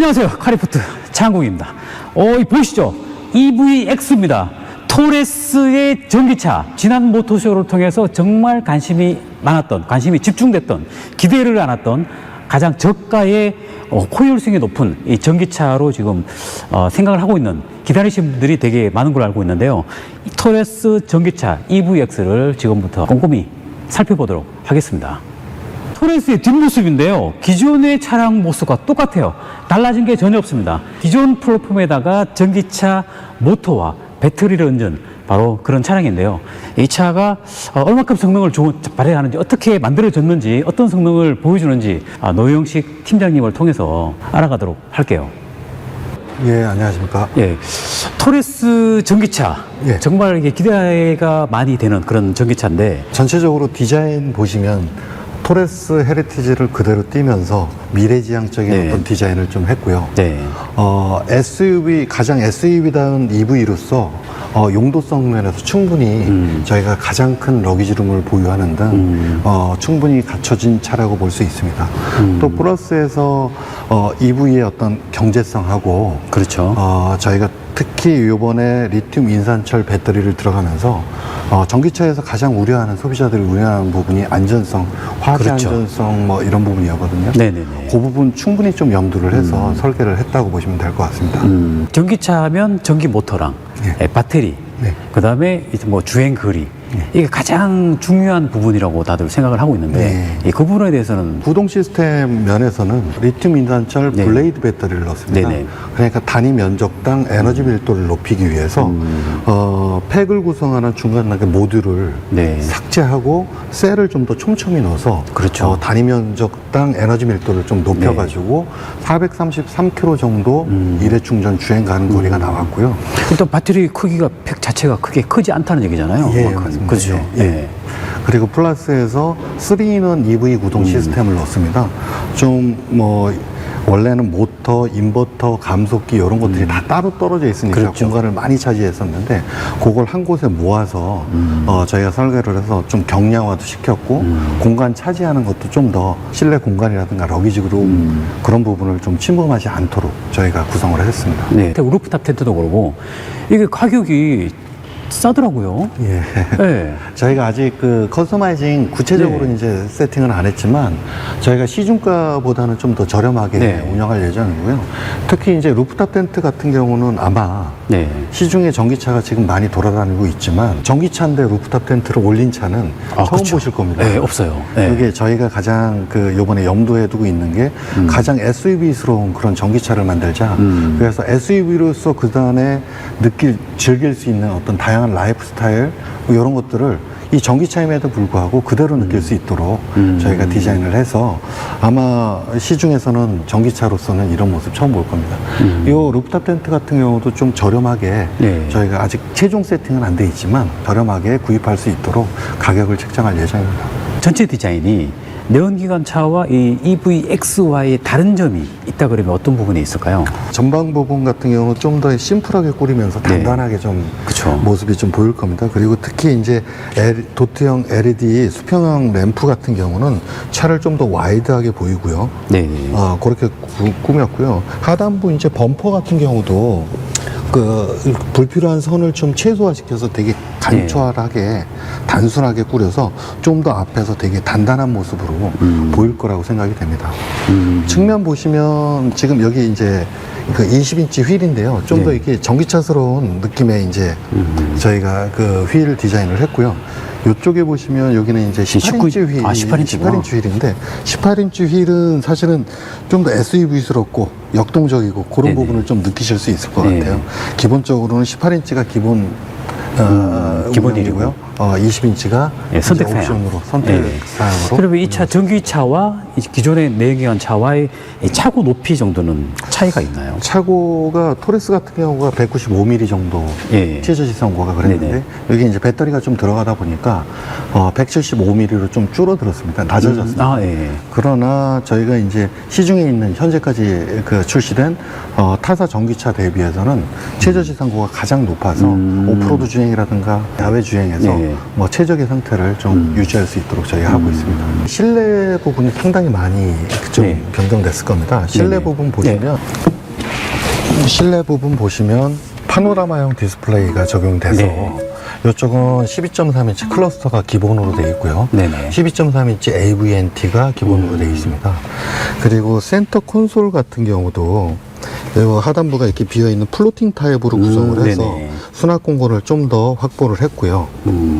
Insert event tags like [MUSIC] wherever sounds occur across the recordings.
안녕하세요. 카리포트 창국입니다. 어, 이 보시죠. EVX입니다. 토레스의 전기차. 지난 모토쇼를 통해서 정말 관심이 많았던, 관심이 집중됐던, 기대를 안았던 가장 저가의 어, 호율성이 높은 이 전기차로 지금 어, 생각을 하고 있는 기다리신 분들이 되게 많은 걸로 알고 있는데요. 이 토레스 전기차 EVX를 지금부터 꼼꼼히 살펴보도록 하겠습니다. 토레스의 뒷모습인데요. 기존의 차량 모습과 똑같아요. 달라진 게 전혀 없습니다. 기존 플랫폼에다가 전기차 모터와 배터리를 얹은 바로 그런 차량인데요. 이 차가 어, 얼마큼 성능을 발휘하는지, 어떻게 만들어졌는지, 어떤 성능을 보여주는지 아, 노영식 팀장님을 통해서 알아가도록 할게요. 예, 안녕하십니까. 예, 토레스 전기차 예. 정말 이게 기대가 많이 되는 그런 전기차인데 전체적으로 디자인 보시면 토레스 헤리티지를 그대로 띄면서 미래지향적인 네. 어떤 디자인을 좀 했고요. 네, 어, SUV, 가장 SUV다운 EV로서 어, 용도성 면에서 충분히 음. 저희가 가장 큰 러기지룸을 보유하는 등 음. 어, 충분히 갖춰진 차라고 볼 수 있습니다. 음. 또 플러스에서 어, EV의 어떤 경제성하고 그렇죠. 어, 저희가 특히 이번에 리튬 인산철 배터리를 들어가면서 어, 전기차에서 가장 우려하는 소비자들이 우려하는 부분이 안전성, 화재 그렇죠. 안전성 뭐 이런 부분이었거든요. 네네네. 그 부분 충분히 좀 염두를 해서 설계를 했다고 보시면 될 것 같습니다. 음, 전기차면 전기 모터랑 네. 에, 배터리, 네. 그다음에 이제 뭐 주행 거리 이게 가장 중요한 부분이라고 다들 생각을 하고 있는데 네. 이그 부분에 대해서는 구동 시스템 면에서는 리튬 인산철 네. 블레이드 배터리를 넣습니다. 네네. 그러니까 단위 면적당 에너지 밀도를 높이기 위해서 음. 어, 팩을 구성하는 중간나게 모듈을 네. 삭제하고 셀을 좀 더 촘촘히 넣어서 그렇죠. 어, 단위 면적당 에너지 밀도를 좀 높여가지고 433km 정도 음. 일회 충전 주행 가는 거리가 나왔고요. 일단 배터리 크기가 팩 자체가 크게 크지 않다는 얘기잖아요. 예, 그만큼. 맞습니다. 그렇죠. 예. 그리고 플러스에서 3인원 EV 음. 구동 시스템을 넣습니다. 좀 뭐 원래는 모터, 인버터, 감속기 이런 것들이 다 따로 떨어져 있으니까 음. 그렇죠. 공간을 많이 차지했었는데 그걸 한 곳에 모아서 음. 어, 저희가 설계를 해서 좀 경량화도 시켰고 공간 차지하는 것도 좀 더 실내 공간이라든가 러기지로 음. 그런 부분을 좀 침범하지 않도록 저희가 구성을 했습니다. 네. 루프탑 텐트도 그러고 이게 가격이 싸더라고요. 예. 네. [LAUGHS] 저희가 아직 그 커스터마이징 구체적으로 네. 이제 세팅은 안 했지만 저희가 시중가보다는 좀 더 저렴하게 네. 운영할 예정이고요. 특히 이제 루프탑 텐트 같은 경우는 아마 네. 시중에 전기차가 지금 많이 돌아다니고 있지만 전기차인데 루프탑 텐트를 올린 차는 아, 처음 그렇죠. 보실 겁니다. 네, 없어요. 네. 이게 저희가 가장 그 요번에 염두에 두고 있는 게 음. 가장 SUV스러운 그런 전기차를 만들자. 음. 그래서 SUV로서 그 다음에 느낄 즐길 수 있는 어떤 다양한 라이프 스타일 뭐 이런 것들을 이 전기차임에도 불구하고 그대로 느낄 수 있도록 음. 저희가 디자인을 해서 아마 시중에서는 전기차로서는 이런 모습 처음 볼 겁니다. 이 루프탑 텐트 같은 경우도 좀 저렴하게 음. 네. 저희가 아직 최종 세팅은 안 돼 있지만 저렴하게 구입할 수 있도록 가격을 책정할 예정입니다. 전체 디자인이 내연기관 차와 이 EVX와의 다른 점이 있다 그러면 어떤 부분이 있을까요? 전방 부분 같은 경우는 좀더 심플하게 꾸리면서 네. 단단하게 좀 그쵸. 모습이 좀 보일 겁니다. 그리고 특히 이제 L- 도트형 LED 수평형 램프 같은 경우는 차를 좀 더 와이드하게 보이고요. 네. 어, 그렇게 구- 꾸몄고요. 하단부 이제 범퍼 같은 경우도 그 불필요한 선을 좀 최소화시켜서 되게 간편하게 단순하게 꾸려서 좀 더 앞에서 되게 단단한 모습으로 음. 보일 거라고 생각이 됩니다. 음. 측면 보시면 지금 여기 이제 그 20인치 휠인데요. 좀더 네. 이렇게 전기차스러운 느낌의 이제 음. 저희가 그 휠 디자인을 했고요. 이쪽에 보시면 여기는 이제 18인치 19 휠, 아, 18인치 구나. 18인치 휠인데 18인치 휠은 사실은 좀 더 SUV스럽고 역동적이고 그런 네네. 부분을 좀 느끼실 수 있을 것 네. 같아요. 기본적으로는 18인치가 기본 어, 음, 기본이고요. 어, 20인치가 예, 선택 사양. 옵션으로 선택 네. 사양으로 그러면 이 차 전기차와 이 기존의 내연기관 차와의 이 차고 높이 정도는 차이가 있나요? 차고가 토레스 같은 경우가 195mm 정도 예. 최저시 선고가 그랬는데 네네. 여기 이제 배터리가 좀 들어가다 보니까 어, 175mm로 좀 줄어들었습니다. 낮아졌습니다. 아, 예. 그러나 저희가 이제 시중에 있는 현재까지 그 출시된 어, 타사 전기차 대비해서는 최저 시상고가 가장 높아서 음. 오프로드 주행이라든가 야외 주행에서 네. 뭐 최적의 상태를 좀 음. 유지할 수 있도록 저희가 하고 있습니다. 실내 부분이 상당히 많이 좀 네. 변경됐을 겁니다. 실내 네네. 부분 보시면 실내 부분 보시면 파노라마형 디스플레이가 적용돼서 네. 이쪽은 12.3인치 클러스터가 기본으로 되어 있고요. 네네. 12.3인치 AVNT가 기본으로 음. 되어 있습니다. 그리고 센터 콘솔 같은 경우도 요 하단부가 이렇게 비어 있는 플로팅 타입으로 음, 구성을 해서. 수납 공간을 좀 더 확보를 했고요. 음,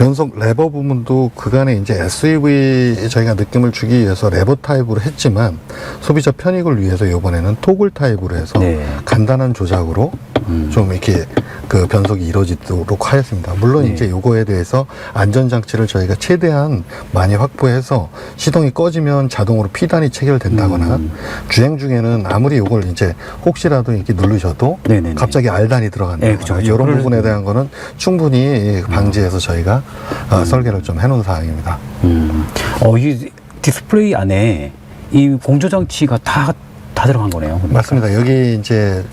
변속 레버 부분도 그간에 이제 SUV 저희가 느낌을 주기 위해서 레버 타입으로 했지만 소비자 편익을 위해서 이번에는 토글 타입으로 해서 네. 간단한 조작으로 음. 좀 이렇게 그 변속이 이루어지도록 하였습니다. 물론 네. 이제 요거에 대해서 안전 장치를 저희가 최대한 많이 확보해서 시동이 꺼지면 자동으로 피단이 체결된다거나 음. 주행 중에는 아무리 요걸 이제 혹시라도 이렇게 누르셔도 네네네. 갑자기 R단이 들어간다거나 네, 그쵸, 그쵸. 이런 부분에 수 대한 거는 충분히 방지해서 저희가 어, 설계를 좀 해놓은 사항입니다. 음. 어, 이 디스플레이 안에 이 공조 장치가 다, 다 들어간 거네요. 보니까. 맞습니다. 여기 이제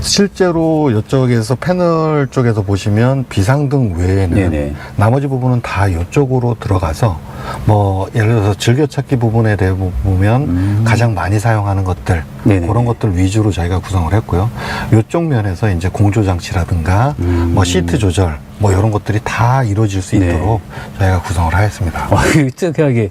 실제로 이쪽에서 패널 쪽에서 보시면 비상등 외에는 네네. 나머지 부분은 다 이쪽으로 들어가서 뭐 예를 들어서 즐겨찾기 부분에 대해 보면 음. 가장 많이 사용하는 것들 네네. 그런 것들 위주로 저희가 구성을 했고요. 이쪽 면에서 이제 공조 장치라든가 음. 뭐 시트 조절 뭐 이런 것들이 다 이루어질 수 네. 있도록 저희가 구성을 하였습니다. 와, 이게 특이하게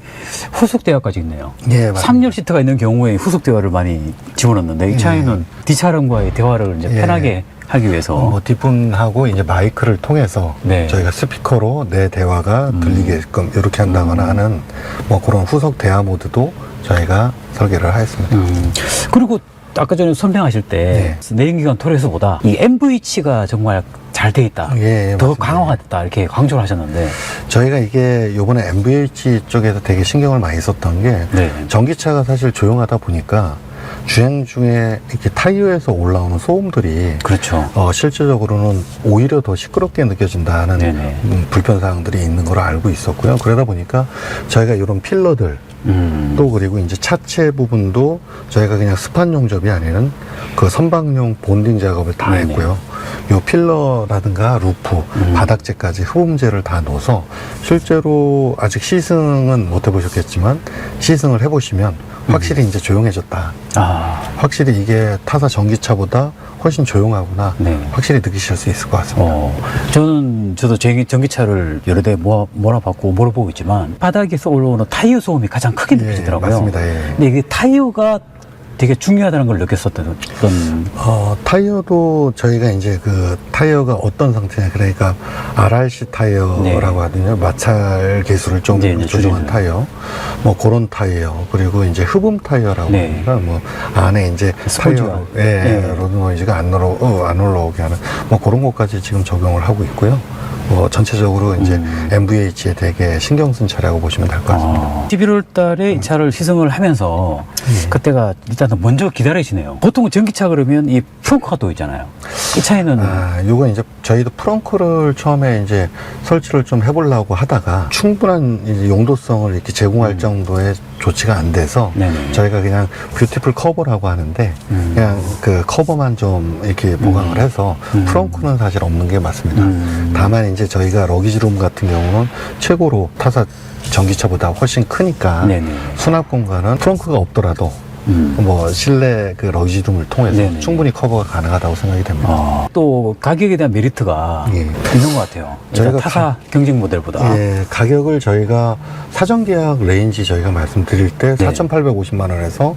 후속 대화까지 있네요. 예, 맞습니다. 3열 시트가 있는 경우에 후속 대화를 많이 집어넣는데 이 차에는 뒷차량과의 대화를 이제 예. 편하게 하기 위해서 뭐 뒷분하고 이제 마이크를 통해서 네. 저희가 스피커로 내 대화가 음. 들리게끔 이렇게 한다거나 하는 뭐 그런 후속 대화 모드도 저희가 설계를 하였습니다. 음, 그리고 아까 전에 설명하실 때 네. 내연기관 토레스보다 이 MVH가 정말 잘 돼 있다. 예, 예, 더 맞습니다. 강화가 됐다. 이렇게 강조를 하셨는데. 저희가 이게 요번에 MVH 쪽에서 되게 신경을 많이 썼던 게 네. 전기차가 사실 조용하다 보니까 주행 중에 이렇게 타이어에서 올라오는 소음들이 그렇죠. 어, 실질적으로는 오히려 더 시끄럽게 느껴진다는 네네. 음, 불편 사항들이 있는 걸 알고 있었고요. 그러다 보니까 저희가 이런 필러들 음. 또 그리고 이제 차체 부분도 저희가 그냥 스판 용접이 아니는 그 선박용 본딩 작업을 다 네네. 했고요. 요 필러라든가 루프, 음. 바닥재까지 흡음재를 다 넣어서 실제로 아직 시승은 못 해보셨겠지만 시승을 해보시면 확실히 이제 조용해졌다. 아, 확실히 이게 타사 전기차보다 훨씬 조용하구나. 네. 확실히 느끼실 수 있을 것 같습니다. 어, 저는 저도 제 전기차를 여러 대 모아, 몰아봤고 몰아보고 있지만 바닥에서 올라오는 타이어 소음이 가장 크게 예, 느껴지더라고요. 맞습니다. 예. 근데 이게 타이어가 되게 중요하다는 걸 느꼈었던 어떤 어, 타이어도 저희가 이제 그 타이어가 어떤 상태냐 그러니까 RRC 타이어라고 네. 하거든요 마찰 기술을 좀 네, 네, 조정한 줄이는. 타이어 뭐 그런 타이어 그리고 이제 흡음 타이어라고 네. 하니까 뭐 안에 이제. 타이어 예, 네. 로드 노이즈가 안 올라 어, 안 올라오게 하는 뭐 그런 것까지 지금 적용을 하고 있고요 뭐 전체적으로 이제 음. MVH에 되게 신경 쓴 차라고 보시면 될 것 같습니다. 아, 11월 달에 이 차를 시승을 하면서 예. 그때가 일단 먼저 기다리시네요. 보통은 전기차 그러면 이 프렁크가 또 있잖아요. 이 차에는 아, 요건 이제 저희도 프렁크를 처음에 이제 설치를 좀 해보려고 하다가 충분한 이제 용도성을 이렇게 제공할 정도의 조치가 안 돼서 음. 네네. 저희가 그냥 뷰티풀 커버라고 하는데 음. 그냥 그 커버만 좀 이렇게 보강을 해서 음. 프렁크는 사실 없는 게 맞습니다. 음. 다만 이제 저희가 러기지룸 같은 경우는 최고로 타사 전기차보다 훨씬 크니까 네네. 수납 공간은 프렁크가 없더라도 음. 뭐 실내 그 러기지룸을 통해서 네네. 충분히 커버가 가능하다고 생각이 됩니다. 아, 또 가격에 대한 메리트가 예. 있는 것 같아요. 저희가 타사 경쟁 모델보다. 예, 가격을 저희가 사전 계약 레인지 저희가 말씀드릴 때 네. 4,850만 원에서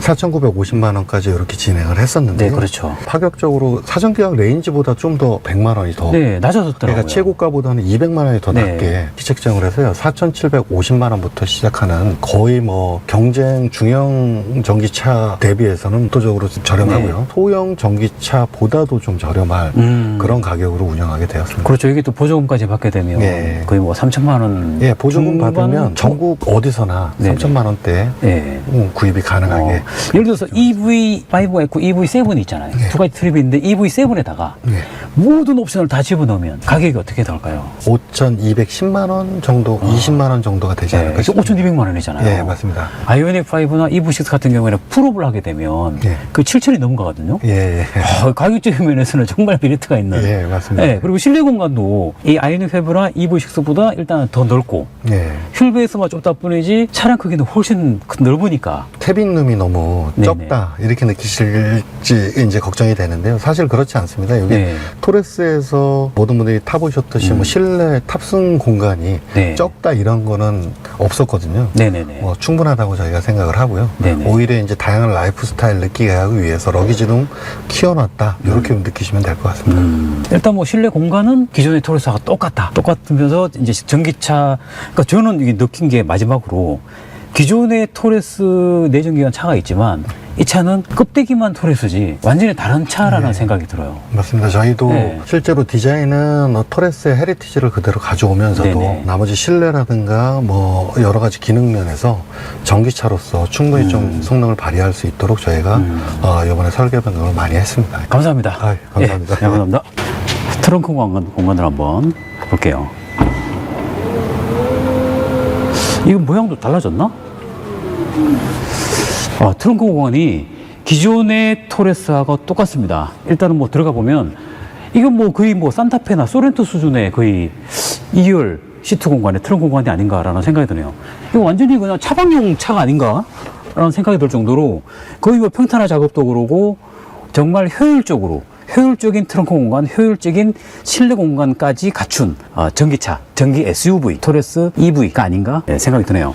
4,950만 원까지 이렇게 진행을 했었는데 네, 그렇죠. 파격적으로 사전 계약 레인지보다 좀 더 100만 원이 더 네, 낮아졌더라고요. 그러니까 최고가보다는 200만 원이 더 네. 낮게 기책정을 해서요. 4,750만 원부터 시작하는 거의 뭐 경쟁 중형 전기차 대비해서는 압도적으로 좀 저렴하고요. 소형 전기차보다도 좀 저렴할 네. 음. 그런 가격으로 운영하게 되었습니다. 그렇죠. 이게 또 보조금까지 받게 되면 네. 거의 뭐 3천만 원. 예, 보조금 중반 받으면 전국 어디서나 네네. 3천만 원대 예. 음, 구입이 가능하게. 어, 예를 들어서 EV5가 있고 EV7이 있잖아요. 네. 두 가지 트립이 있는데 EV7에다가 네. 모든 옵션을 다 집어넣으면 가격이 어떻게 될까요? 5,210만 원 정도, 20만 원 정도가 되지 네, 않을까 그래서 싶습니다. 5,200만 원이잖아요. 예, 맞습니다. 아이오닉 5나 EV6 같은 경우 에는 풀업을 하게 되면 예. 그 7천이 넘어가거든요. 예, 예. 어, 가격적인 면에서는 정말 메리트가 있는. 예, 맞습니다. 네, 그리고 실내 공간도 이 아이언 페브나 EV6보다 일단 더 넓고 예. 휠베이스만 좁다 뿐이지 차량 크기는 훨씬 큰- 넓으니까. 캐빈룸이 너무 네네. 적다 이렇게 느끼실지 이제 걱정이 되는데요. 사실 그렇지 않습니다. 여기 네. 토레스에서 모든 분들이 타보셨듯이 뭐 실내 탑승 공간이 음. 네. 적다 이런 거는 없었거든요. 네네네. 뭐 충분하다고 저희가 생각을 하고요. 네네. 오히려 이제 다양한 라이프 스타일 느끼게 하기 위해서 러기지룸 키워놨다 이렇게 느끼시면 될 것 같습니다. 음, 일단 뭐 실내 공간은 기존의 토레스와 똑같다. 똑같으면서 이제 전기차, 그러니까 저는 이게 느낀 게 마지막으로 기존의 토레스 내연기관 차가 있지만 이 차는 껍데기만 토레스지 완전히 다른 차라는 네. 생각이 들어요. 맞습니다. 저희도 네. 실제로 디자인은 어, 토레스의 헤리티지를 그대로 가져오면서도 네네. 나머지 실내라든가 뭐 여러 가지 기능 면에서 전기차로서 충분히 좀 성능을 발휘할 수 있도록 저희가 음. 어, 이번에 설계 변경을 많이 했습니다. 감사합니다. 아이, 감사합니다. 예, 감사합니다. 트렁크 공간, 공간을 한번 볼게요. 이거 모양도 달라졌나? 아, 트렁크 공간이 기존의 토레스하고 똑같습니다. 일단은 뭐 들어가 보면 이건 뭐 거의 뭐 산타페나 소렌토 수준의 거의 2열 시트 공간의 트렁크 공간이 아닌가라는 생각이 드네요. 이거 완전히 그냥 차박용 차가 아닌가? 라는 생각이 들 정도로 거의 뭐 평탄화 작업도 그러고 정말 효율적으로 효율적인 트렁크 공간, 효율적인 실내 공간까지 갖춘 어, 전기차, 전기 SUV, 토레스 EV가 아닌가 네, 생각이 드네요.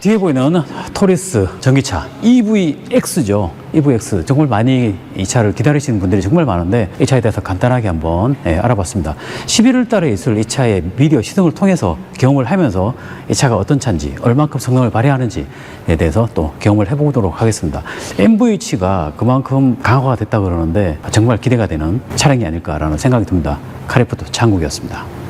뒤에 보이는 토리스 전기차 EVX죠. EVX 정말 많이 이 차를 기다리시는 분들이 정말 많은데 이 차에 대해서 간단하게 한번 예, 알아봤습니다. 11월 달에 있을 이 차의 미디어 시승을 통해서 경험을 하면서 이 차가 어떤 차인지 얼만큼 성능을 발휘하는지에 대해서 또 경험을 해보도록 하겠습니다. MVH가 그만큼 강화가 됐다 그러는데 정말 기대가 되는 차량이 아닐까라는 생각이 듭니다. 카리프트 장국이었습니다.